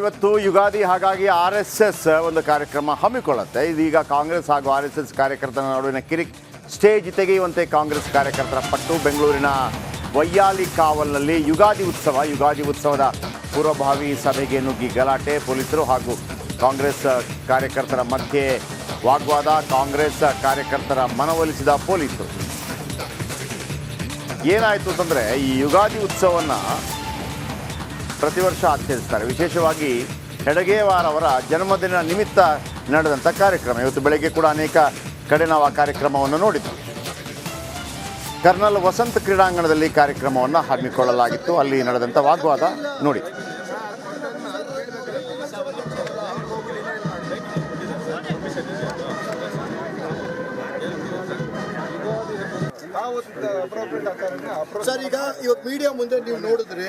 ಇವತ್ತು ಯುಗಾದಿ, ಹಾಗಾಗಿ R S S ಒಂದು ಕಾರ್ಯಕ್ರಮ ಹಮ್ಮಿಕೊಳ್ಳುತ್ತೆ. ಇದೀಗ ಕಾಂಗ್ರೆಸ್ ಹಾಗೂ ಆರ್ ಎಸ್ ಎಸ್ ಕಾರ್ಯಕರ್ತರ ನಡುವಿನ ಕಿರಿಕ್ ಸ್ಟೇಜ್ ತೆಗೆಯುವಂತೆ ಕಾಂಗ್ರೆಸ್ ಕಾರ್ಯಕರ್ತರ ಪಟ್ಟು ಬೆಂಗಳೂರಿನ ವೈಯಾಲಿ ಕಾವಲ್ನಲ್ಲಿ ಯುಗಾದಿ ಉತ್ಸವ, ಯುಗಾದಿ ಉತ್ಸವದ ಪೂರ್ವಭಾವಿ ಸಭೆಗೆ ನುಗ್ಗಿ ಗಲಾಟೆ. ಪೊಲೀಸರು ಹಾಗೂ ಕಾಂಗ್ರೆಸ್ ಕಾರ್ಯಕರ್ತರ ಮಧ್ಯೆ ವಾಗ್ವಾದ. ಕಾಂಗ್ರೆಸ್ ಕಾರ್ಯಕರ್ತರ ಮನವೊಲಿಸಿದ ಪೊಲೀಸರು. ಏನಾಯಿತು ಅಂತಂದರೆ, ಈ ಯುಗಾದಿ ಉತ್ಸವವನ್ನು ಪ್ರತಿ ವರ್ಷ ಆಚರಿಸ್ತಾರೆ ವಿಶೇಷವಾಗಿ ಹೆಡಗೇವಾರ್ ಅವರ ಜನ್ಮದಿನ ನಿಮಿತ್ತ ನಡೆದಂಥ ಕಾರ್ಯಕ್ರಮ. ಇವತ್ತು ಬೆಳಗ್ಗೆ ಕೂಡ ಅನೇಕ ಕಡೆ ನಾವು ಆ ಕಾರ್ಯಕ್ರಮವನ್ನು ನೋಡಿದ್ವಿ ಕರ್ನಲ್ ವಸಂತ ಕ್ರೀಡಾಂಗಣದಲ್ಲಿ ಕಾರ್ಯಕ್ರಮವನ್ನು ಹಮ್ಮಿಕೊಳ್ಳಲಾಗಿತ್ತು. ಅಲ್ಲಿ ನಡೆದಂಥ ವಾಗ್ವಾದ ನೋಡಿ. ಸರ್ ಈಗ ಇವಾಗ ಮೀಡಿಯಾ ಮುಂದೆ ನೀವು ನೋಡಿದ್ರೆ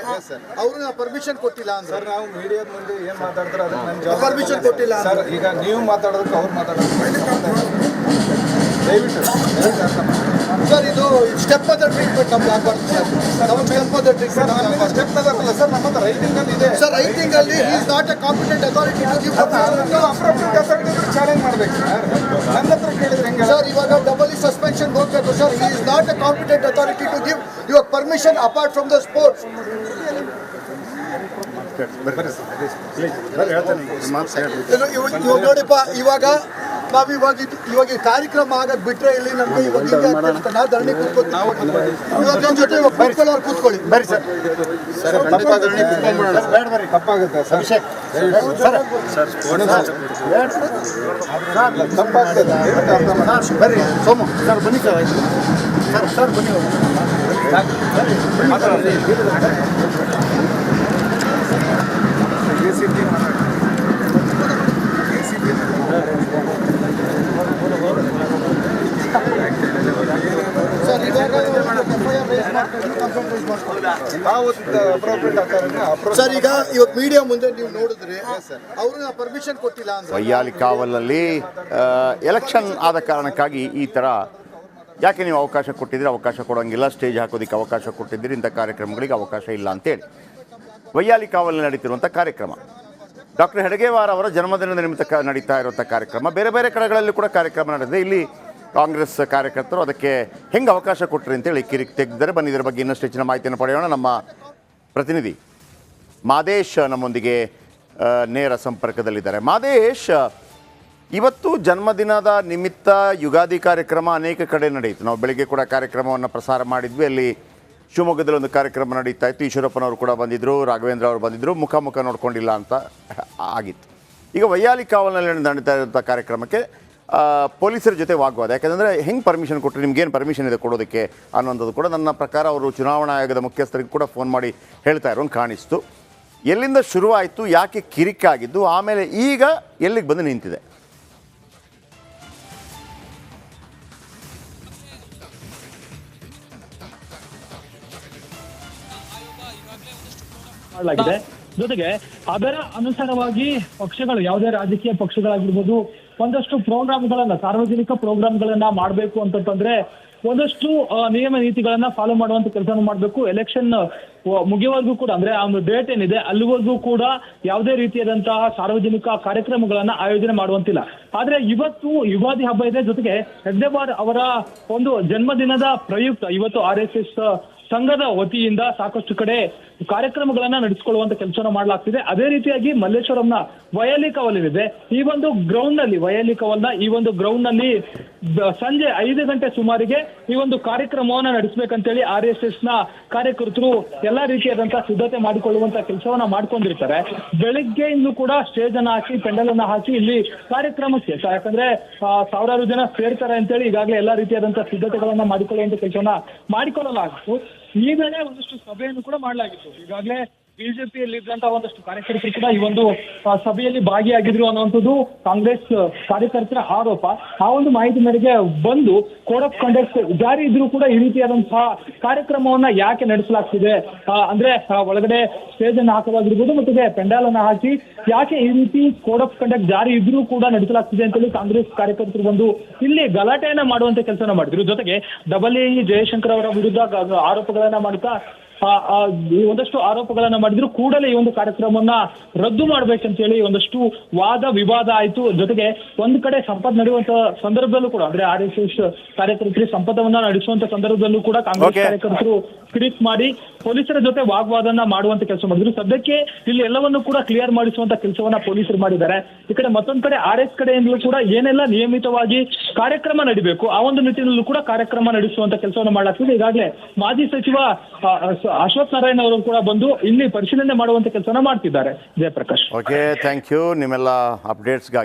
ಅವ್ರನ್ನ ಪರ್ಮಿಷನ್ ಕೊಟ್ಟಿಲ್ಲ ಅಂದ್ರೆ? ಸರ್ ನಾವು ಮೀಡಿಯಾದ ಮುಂದೆ ಏನ್ ಮಾತಾಡ್ತಾರೆ ಅದಕ್ಕೆ ನನ್ನ ಪರ್ಮಿಷನ್ ಕೊಟ್ಟಿಲ್ಲ ಸರ್ ಈಗ ನೀವು ಮಾತಾಡೋದಕ್ಕೆ ಅವ್ರು ಮಾತಾಡೋದು ದಯವಿಟ್ಟು. ಸರ್ ಇದು ಸ್ಟೆಪ್ ಅದ ಟ್ರೀಟ್ಮೆಂಟ್ ನಮ್ಗೆ ಆಗ್ಬಾರ್ದು ಸರ್. ನಮ್ಗೆ ಸ್ಟೆಪ್ ಅದ ಸರ್ ಟ್ರೀಟ್ಮೆಂಟ್ ಸ್ಟೆಪ್ ತಗೋಲ್ಲ ಸರ್ ನಮ್ಮ ಹತ್ರ ರೈಟಿಂಗ್ ಅಲ್ಲಿ ಇದೆ ಸರ್ ರೈಟಿಂಗ್ ಅಲ್ಲಿ is not a competent authority to give appropriate authority challenge ಮಾಡ್ಬೇಕು ಸರ್. ನನ್ನ ಹತ್ರ ಕೇಳಿದ್ರೆ ಹೆಂಗೆ ಸರ್ ಇವಾಗ ಡಬಲ್ ಸಸ್ಪೆನ್ಷನ್ ಹೋಗ್ಬೇಕು sir is not a competent authority to give your permission apart from the sports ಇವಾಗ ನೋಡಿಪ್ಪ ಇವಾಗ ನಾವ್ ಇವಾಗ ಇವಾಗ ಈ ಕಾರ್ಯಕ್ರಮ ಆಗದ್ ಬಿಟ್ರೆ ಇಲ್ಲಿ ನಮ್ಗೆ ಇವಾಗ. ನಾವು ಧರಣಿ ಕೂತ್ಕೊತೀವಿ. ಜೊತೆ ಇವಾಗ ಕೂತ್ಕೊಳ್ಳೋರು ಕೂತ್ಕೊಳ್ಳಿ. ಬರ್ರಿ ಸರ್. ತಪ್ಪಾಗುತ್ತೆ. ಸರ್ ತಪ್ಪಾಗ್ತದೆ ಸರ್ ಅರ್ಥ ಮಾಡಿ. ಬರ್ರಿ. ಸೋಮು ಸರ್ ಬನ್ನಿ ಸರ್. ಆಯ್ತು ಸರ್ ಸರ್ ಬನ್ನಿ. ಸರ್ ಸರ್, ಈಗ ಇವತ್ತು ಮೀಡಿಯಾ ಮುಂದೆ ನೀವು ನೋಡಿದ್ರೆ ಪರ್ಮಿಷನ್ ಕೊಟ್ಟಿಲ್ಲ ವೈಯಾಲಿ ಕಾವಲಲ್ಲಿ ಎಲೆಕ್ಷನ್ ಆದ ಕಾರಣಕ್ಕಾಗಿ ಈ ಥರ ಯಾಕೆ ನೀವು ಅವಕಾಶ ಕೊಟ್ಟಿದ್ರೆ ಅವಕಾಶ ಕೊಡೋಂಗಿಲ್ಲ. ಸ್ಟೇಜ್ ಹಾಕೋದಕ್ಕೆ ಅವಕಾಶ ಕೊಟ್ಟಿದ್ದೀರಿ. ಇಂಥ ಕಾರ್ಯಕ್ರಮಗಳಿಗೆ ಅವಕಾಶ ಇಲ್ಲ ಅಂತೇಳಿ. ವೈಯಾಲಿ ಕಾವಲಲ್ಲಿ ನಡೀತಿರುವಂಥ ಕಾರ್ಯಕ್ರಮ. ಡಾಕ್ಟರ್ ಹೆಡಗೇವಾರ್ ಅವರ ಜನ್ಮದಿನದ ನಿಮಿತ್ತ ನಡೀತಾ ಇರುವಂಥ ಕಾರ್ಯಕ್ರಮ. ಬೇರೆ ಬೇರೆ ಕಡೆಗಳಲ್ಲಿ ಕೂಡ ಕಾರ್ಯಕ್ರಮ ನಡೆದಿದೆ. ಇಲ್ಲಿ ಕಾಂಗ್ರೆಸ್ ಕಾರ್ಯಕರ್ತರು ಅದಕ್ಕೆ ಹೆಂಗೆ ಅವಕಾಶ ಕೊಟ್ಟರು ಅಂತೇಳಿ ಕಿರಿಕ್ ತೆಗೆದರೆ ಬನ್ನಿ, ಇದರ ಬಗ್ಗೆ ಇನ್ನಷ್ಟು ಹೆಚ್ಚಿನ ಮಾಹಿತಿಯನ್ನು ಪಡೆಯೋಣ. ನಮ್ಮ ಪ್ರತಿನಿಧಿ ಮಾದೇಶ್ ನಮ್ಮೊಂದಿಗೆ ನೇರ ಸಂಪರ್ಕದಲ್ಲಿದ್ದಾರೆ. ಮಾದೇಶ್, ಇವತ್ತು ಜನ್ಮದಿನದ ನಿಮಿತ್ತ ಯುಗಾದಿ ಕಾರ್ಯಕ್ರಮ ಅನೇಕ ಕಡೆ ನಡೆಯಿತು. ನಾವು ಬೆಳಿಗ್ಗೆ ಕೂಡ ಕಾರ್ಯಕ್ರಮವನ್ನು ಪ್ರಸಾರ ಮಾಡಿದ್ವಿ. ಅಲ್ಲಿ ಶಿವಮೊಗ್ಗದಲ್ಲಿ ಒಂದು ಕಾರ್ಯಕ್ರಮ ನಡೀತಾ ಇತ್ತು. ಈಶ್ವರಪ್ಪನವರು ಕೂಡ ಬಂದಿದ್ದರು ರಾಘವೇಂದ್ರ ಅವರು ಬಂದಿದ್ದರು ಮುಖಾಮುಖ ಮುಖ ನೋಡ್ಕೊಂಡಿಲ್ಲ ಅಂತ ಆಗಿತ್ತು. ಈಗ ವೈಯಾಲಿ ಕಾವಲ್ನಲ್ಲಿ ನಡೀತಾ ಇರುವಂಥ ಕಾರ್ಯಕ್ರಮಕ್ಕೆ ಪೊಲೀಸರ ಜೊತೆ ವಾಗ್ವಾದ. ಯಾಕಂದರೆ ಹೆಂಗೆ ಪರ್ಮಿಷನ್ ಕೊಟ್ಟರು ನಿಮ್ಗೇನು ಪರ್ಮಿಷನ್ ಇದೆ ಕೊಡೋದಕ್ಕೆ ಅನ್ನೋಂಥದ್ದು ಕೂಡ ನನ್ನ ಪ್ರಕಾರ ಅವರು ಚುನಾವಣಾ ಆಯೋಗದ ಮುಖ್ಯಸ್ಥರಿಗೆ ಕೂಡ ಫೋನ್ ಮಾಡಿ ಹೇಳ್ತಾ ಇರೋಂಗೆ ಕಾಣಿಸ್ತು. ಎಲ್ಲಿಂದ ಶುರುವಾಯಿತು, ಯಾಕೆ ಕಿರಿಕಾಗಿದ್ದು ಆಮೇಲೆ ಈಗ ಎಲ್ಲಿಗೆ ಬಂದು ನಿಂತಿದೆ? ಜೊತೆಗೆ, ಅದರ ಅನುಸಾರವಾಗಿ ಪಕ್ಷಗಳು, ಯಾವುದೇ ರಾಜಕೀಯ ಪಕ್ಷಗಳಾಗಿರ್ಬೋದು ಒಂದಷ್ಟು ಪ್ರೋಗ್ರಾಮ್ಗಳನ್ನ, ಸಾರ್ವಜನಿಕ ಪ್ರೋಗ್ರಾಮ್ಗಳನ್ನ ಮಾಡಬೇಕು ಅಂತಂದ್ರೆ ಒಂದಷ್ಟು ನಿಯಮ ನೀತಿಗಳನ್ನ ಫಾಲೋ ಮಾಡುವಂತ ಕೆಲಸ ಮಾಡಬೇಕು. ಎಲೆಕ್ಷನ್ ಮುಗಿಯುವವರೆಗೂ ಕೂಡ, ಅಂದ್ರೆ ಆ ಒಂದು ಡೇಟ್ ಏನಿದೆ, ಅಲ್ಲಿವರೆಗೂ ಕೂಡ ಯಾವುದೇ ರೀತಿಯಾದಂತಹ ಸಾರ್ವಜನಿಕ ಕಾರ್ಯಕ್ರಮಗಳನ್ನ ಆಯೋಜನೆ ಮಾಡುವಂತಿಲ್ಲ. ಆದ್ರೆ ಇವತ್ತು ಯುಗಾದಿ ಹಬ್ಬ ಇದೆ, ಜೊತೆಗೆ ಹೆಗ್ಡೆಬಾರ್ ಅವರ ಒಂದು ಜನ್ಮದಿನದ ಪ್ರಯುಕ್ತ, ಇವತ್ತು ಆರ್ ಎಸ್ ಎಸ್ ಸಂಘದ ವತಿಯಿಂದ ಸಾಕಷ್ಟು ಕಡೆ ಕಾರ್ಯಕ್ರಮಗಳನ್ನ ನಡೆಸಿಕೊಳ್ಳುವಂತ ಕೆಲಸನ ಮಾಡಲಾಗ್ತಿದೆ. ಅದೇ ರೀತಿಯಾಗಿ ಮಲ್ಲೇಶ್ವರಂನ ವಯಲಿ ಕವಲಿದೆ ಈ ಒಂದು ಗ್ರೌಂಡ್ನಲ್ಲಿ ವಯಲಿ ಕವಲ್ನ ಈ ಒಂದು ಗ್ರೌಂಡ್ನಲ್ಲಿ ಸಂಜೆ ಐದು ಗಂಟೆ ಸುಮಾರಿಗೆ ಈ ಒಂದು ಕಾರ್ಯಕ್ರಮವನ್ನ ನಡೆಸಬೇಕಂತೇಳಿ ಆರ್ ಎಸ್ ಎಸ್ನ ಕಾರ್ಯಕರ್ತರು ಎಲ್ಲಾ ರೀತಿಯಾದಂತಹ ಸಿದ್ಧತೆ ಮಾಡಿಕೊಳ್ಳುವಂತ ಕೆಲಸವನ್ನ ಮಾಡ್ಕೊಂಡಿರ್ತಾರೆ. ಬೆಳಿಗ್ಗೆಯಿಂದ ಕೂಡ ಸ್ಟೇಜ್ ಅನ್ನ ಹಾಕಿ ಪೆಂಡಲ್ ಅನ್ನ ಹಾಕಿ ಇಲ್ಲಿ ಕಾರ್ಯಕ್ರಮಕ್ಕೆ ಶೇಷ. ಯಾಕಂದ್ರೆ ಸಾವಿರಾರು ಜನ ಸೇರ್ತಾರೆ ಅಂತೇಳಿ ಈಗಾಗಲೇ ಎಲ್ಲಾ ರೀತಿಯಾದಂತಹ ಸಿದ್ಧತೆಗಳನ್ನ ಮಾಡಿಕೊಳ್ಳುವಂತ ಕೆಲಸವನ್ನ ಮಾಡಿಕೊಳ್ಳಲಾಗಿತ್ತು. ಈ ವೇಳೆ ಒಂದಷ್ಟು ಸಭೆಯನ್ನು ಕೂಡ ಮಾಡಲಾಗಿತ್ತು. ಈಗಾಗಲೇ ಬಿಜೆಪಿಯಲ್ಲಿ ಇದ್ದಂತಹ ಒಂದಷ್ಟು ಕಾರ್ಯಕರ್ತರು ಕೂಡ ಈ ಒಂದು ಸಭೆಯಲ್ಲಿ ಭಾಗಿಯಾಗಿದ್ರು ಅನ್ನುವಂಥದ್ದು ಕಾಂಗ್ರೆಸ್ ಕಾರ್ಯಕರ್ತರ ಆರೋಪ. ಆ ಒಂದು ಮಾಹಿತಿ ಮೇರೆಗೆ ಬಂದು ಕೋಡ್ ಆಫ್ ಕಂಡಕ್ಟ್ ಜಾರಿ ಇದ್ರೂ ಕೂಡ ಈ ರೀತಿಯಾದಂತಹ ಕಾರ್ಯಕ್ರಮವನ್ನ ಯಾಕೆ ನಡೆಸಲಾಗ್ತಿದೆ? ಅಂದ್ರೆ ಒಳಗಡೆ ಸ್ಟೇಜ್ ಅನ್ನು ಹಾಕೋದಾಗಿರ್ಬೋದು ಮತ್ತೆ ಪೆಂಡಾಲ್ ಅನ್ನ ಹಾಕಿ ಯಾಕೆ ಈ ರೀತಿ ಕೋಡ್ ಆಫ್ ಕಂಡಕ್ಟ್ ಜಾರಿ ಇದ್ರೂ ಕೂಡ ನಡೆಸಲಾಗ್ತಿದೆ ಅಂತೇಳಿ ಕಾಂಗ್ರೆಸ್ ಕಾರ್ಯಕರ್ತರು ಬಂದು ಇಲ್ಲಿ ಗಲಾಟೆಯನ್ನ ಮಾಡುವಂತ ಕೆಲಸವನ್ನ ಮಾಡಿದ್ರು. ಜೊತೆಗೆ ಡಬಲ್ ಎ ಜಯಶಂಕರ್ ಅವರ ವಿರುದ್ಧ ಆರೋಪಗಳನ್ನ ಮಾಡುತ್ತಾ ಒಂದಷ್ಟು ಆರೋಪಗಳನ್ನ ಮಾಡಿದ್ರು. ಕೂಡಲೇ ಈ ಒಂದು ಕಾರ್ಯಕ್ರಮವನ್ನ ರದ್ದು ಮಾಡ್ಬೇಕಂತ ಹೇಳಿ ಒಂದಷ್ಟು ವಾದ ವಿವಾದ ಆಯ್ತು. ಜೊತೆಗೆ ಒಂದ್ ಕಡೆ ಸಂಪತ್ ನಡೆಯುವಂತ ಸಂದರ್ಭದಲ್ಲೂ ಕೂಡ ಅಂದ್ರೆ ಆರ್ ಎಸ್ ಎಸ್ ಕಾರ್ಯಕರ್ತರಿಗೆ ಸಂಪದವನ್ನ ನಡೆಸುವಂತ ಸಂದರ್ಭದಲ್ಲೂ ಕೂಡ ಕಾಂಗ್ರೆಸ್ ಕಾರ್ಯಕರ್ತರು ಕ್ರಿಟ್ ಮಾಡಿ ಪೊಲೀಸರ ಜೊತೆ ವಾಗ್ವಾದನ ಮಾಡುವಂತ ಕೆಲಸ ಮಾಡಿದ್ರು. ಸದ್ಯಕ್ಕೆ ಇಲ್ಲಿ ಎಲ್ಲವನ್ನು ಕೂಡ ಕ್ಲಿಯರ್ ಮಾಡಿಸುವಂತ ಕೆಲಸವನ್ನ ಪೊಲೀಸರು ಮಾಡಿದ್ದಾರೆ. ಈ ಕಡೆ ಮತ್ತೊಂದ್ ಕಡೆ ಆರ್ ಎಸ್ ಕಡೆಯಿಂದಲೂ ಕೂಡ ಏನೆಲ್ಲ ನಿಯಮಿತವಾಗಿ ಕಾರ್ಯಕ್ರಮ ನಡಿಬೇಕು ಆ ಒಂದು ನಿಟ್ಟಿನಲ್ಲೂ ಕೂಡ ಕಾರ್ಯಕ್ರಮ ನಡೆಸುವಂತ ಕೆಲಸವನ್ನು ಮಾಡಲಾಗ್ತದೆ. ಈಗಾಗಲೇ ಮಾಜಿ ಸಚಿವ ಅಶ್ವಥ್ ನಾರಾಯಣ್ ಅವರು ಕೂಡ ಬಂದು ಇಲ್ಲಿ ಪರಿಶೀಲನೆ ಮಾಡುವಂತ ಕೆಲಸನ ಮಾಡ್ತಿದ್ದಾರೆ. ಜಯಪ್ರಕಾಶ್. ಓಕೆ ಥ್ಯಾಂಕ್ ಯು ನಿಮ್ಮೆಲ್ಲ ಅಪ್ಡೇಟ್ಸ್ಗಾಗಿ